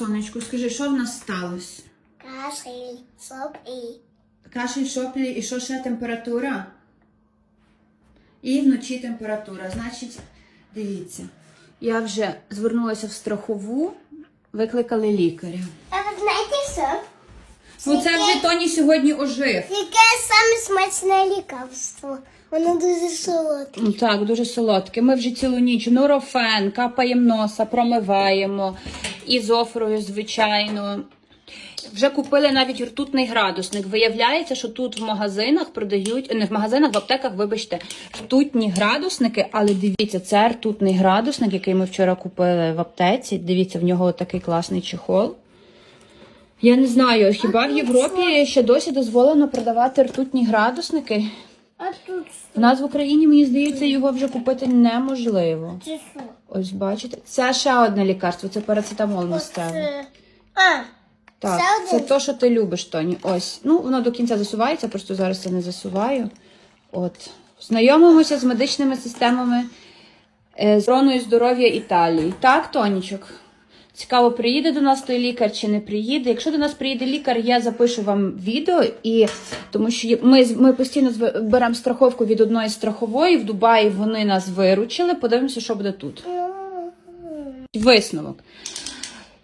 Сонечку, скажи, що в нас сталося? Кашель, соп і Кашель, шоплі і що ще температура? І вночі температура. Значить, дивіться, я вже звернулася в страхову, викликали лікаря. А ви знаєте що? Ну це вже Тоні сьогодні ожив. Яке саме смачне лікарство? Воно дуже солодке. Ну, Так, дуже солодке. Ми вже цілу ніч нурофен, капаємо носа, промиваємо. Ізофрою, звичайно. Вже купили навіть ртутний градусник. Виявляється, що тут в магазинах продають, не в магазинах, в аптеках, вибачте, ртутні градусники, але дивіться, це ртутний градусник, який ми вчора купили в аптеці. Дивіться, в нього такий класний чехол. Я не знаю, хіба в Європі ще досі дозволено продавати ртутні градусники? У нас в Україні, мені здається, його вже купити неможливо. Це? Ось бачите, це ще одне лікарство, це парацетамол місцевий. Це... А, Так, це один? то, що ти любиш, Тоні. Ось. Ну, воно до кінця засувається, просто зараз я не засуваю. От. Знайомимося з медичними системами е, з охороною здоров'я Італії. Так, Тонічок? Цікаво, приїде до нас той лікар чи не приїде. Якщо до нас приїде лікар, я запишу вам відео, і тому що ми, ми постійно беремо страховку від одної страхової. В Дубаї вони нас виручили. Подивимося, що буде тут. Висновок.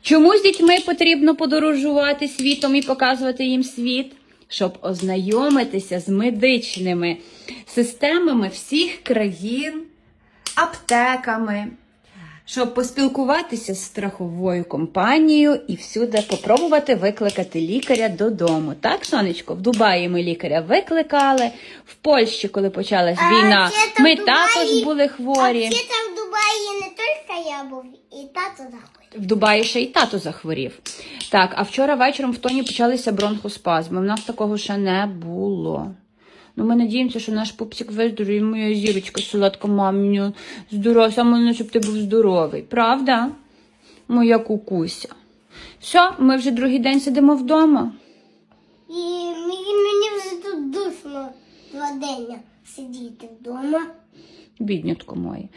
Чому з дітьми потрібно подорожувати світом і показувати їм світ? Щоб ознайомитися з медичними системами всіх країн, аптеками, щоб поспілкуватися з страховою компанією і всюди попробувати викликати лікаря додому. Так, сонечко, в Дубаї ми лікаря викликали, в Польщі, коли почалась А війна, ми Дубаї- також були хворі. А в Дубаї не тільки я був, і тато заходив. В Дубаї ще й тато захворів. Так, а вчора вечором в Тоні почалися бронхоспазми. В нас такого ще не було. Ну, ми надіємося, що наш пупсик виздоровіє, моя зірочка, солодка маміню, здорова, саме щоб ти був здоровий. Правда? Моя кукуся. Все, ми вже другий день сидимо вдома. І мені, мені вже тут душно два дня сидіти вдома. Біднятко моє.